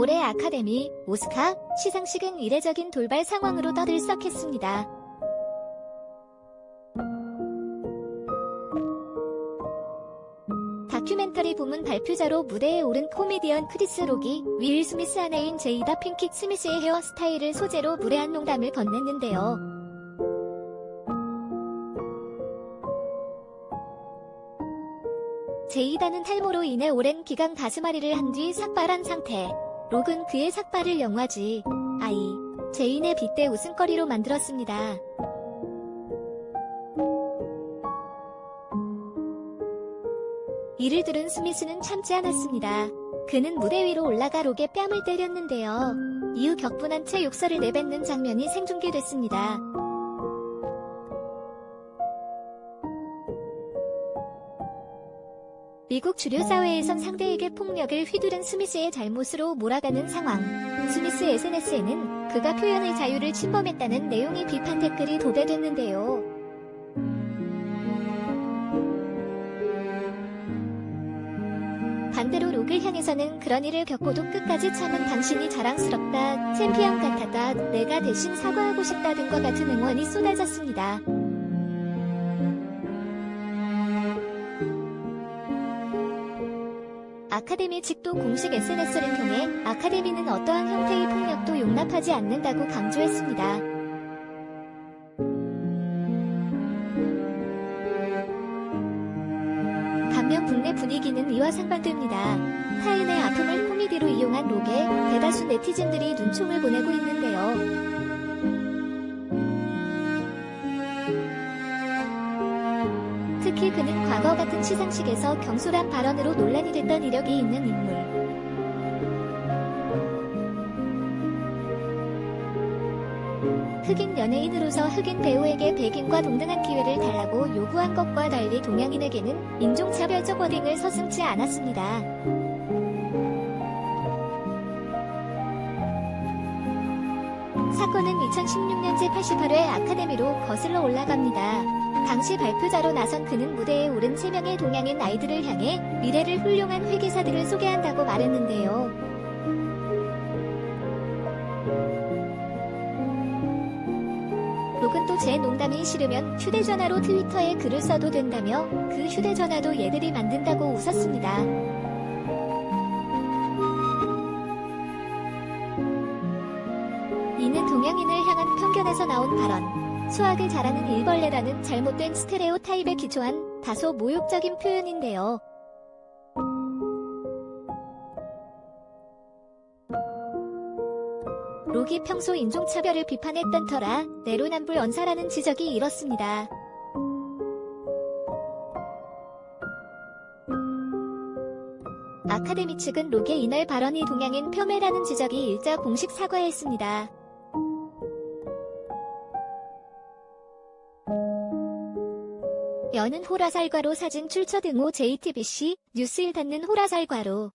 올해 아카데미, 오스카, 시상식은 이례적인 돌발 상황으로 떠들썩했습니다. 다큐멘터리 부문 발표자로 무대에 오른 코미디언 크리스 록이 윌 스미스 아내인 제이다 핑킷 스미스의 헤어스타일을 소재로 무례한 농담을 건넸는데요. 제이다는 탈모로 인해 오랜 기간 가슴앓이를 한 뒤 삭발한 상태. 록은 그의 삭발을 영화지 아이 제인의 빗대 웃음거리로 만들었습니다. 이를 들은 스미스는 참지 않았습니다. 그는 무대 위로 올라가 록의 뺨을 때렸는데요. 이후 격분한 채 욕설을 내뱉는 장면이 생중계됐습니다. 미국 주류 사회에선 상대에게 폭력을 휘두른 스미스의 잘못으로 몰아가는 상황. 스미스 SNS에는 그가 표현의 자유를 침범했다는 내용의 비판 댓글이 도배됐는데요. 반대로 록을 향해서는 그런 일을 겪고도 끝까지 참은 당신이 자랑스럽다, 챔피언 같았다, 내가 대신 사과하고 싶다 등과 같은 응원이 쏟아졌습니다. 아카데미 측도 공식 SNS를 통해 아카데미는 어떠한 형태의 폭력도 용납하지 않는다고 강조했습니다. 반면 국내 분위기는 이와 상반됩니다. 타인의 아픔을 코미디로 이용한 록에 대다수 네티즌들이 눈총을 보내고 있는데요. 특히 그는 과거 같은 시상식에서 경솔한 발언으로 논란이 됐던 이력이 있는 인물. 흑인 연예인으로서 흑인 배우에게 백인과 동등한 기회를 달라고 요구한 것과 달리 동양인에게는 인종차별적 워딩을 서슴지 않았습니다. 사건은 2016년 제88회 아카데미로 거슬러 올라갑니다. 당시 발표자로 나선 그는 무대에 오른 3명의 동양인 아이들을 향해 미래를 훌륭한 회계사들을 소개한다고 말했는데요. 록은 또 제 농담이 싫으면 휴대전화로 트위터에 글을 써도 된다며 그 휴대전화도 얘들이 만든다고 웃었습니다. 이는 동양인을 향한 편견에서 나온 발언. 수학을 잘하는 일벌레라는 잘못된 스테레오 타입에 기초한 다소 모욕적인 표현인데요. 록이 평소 인종차별을 비판했던 터라 내로남불 언사라는 지적이 일었습니다. 아카데미 측은 록의 이날 발언이 동양인 폄훼라는 지적이 일자 공식 사과했습니다. 여는 호라살과로 사진 출처 등호 JTBC 뉴스일 닿는 호라살과로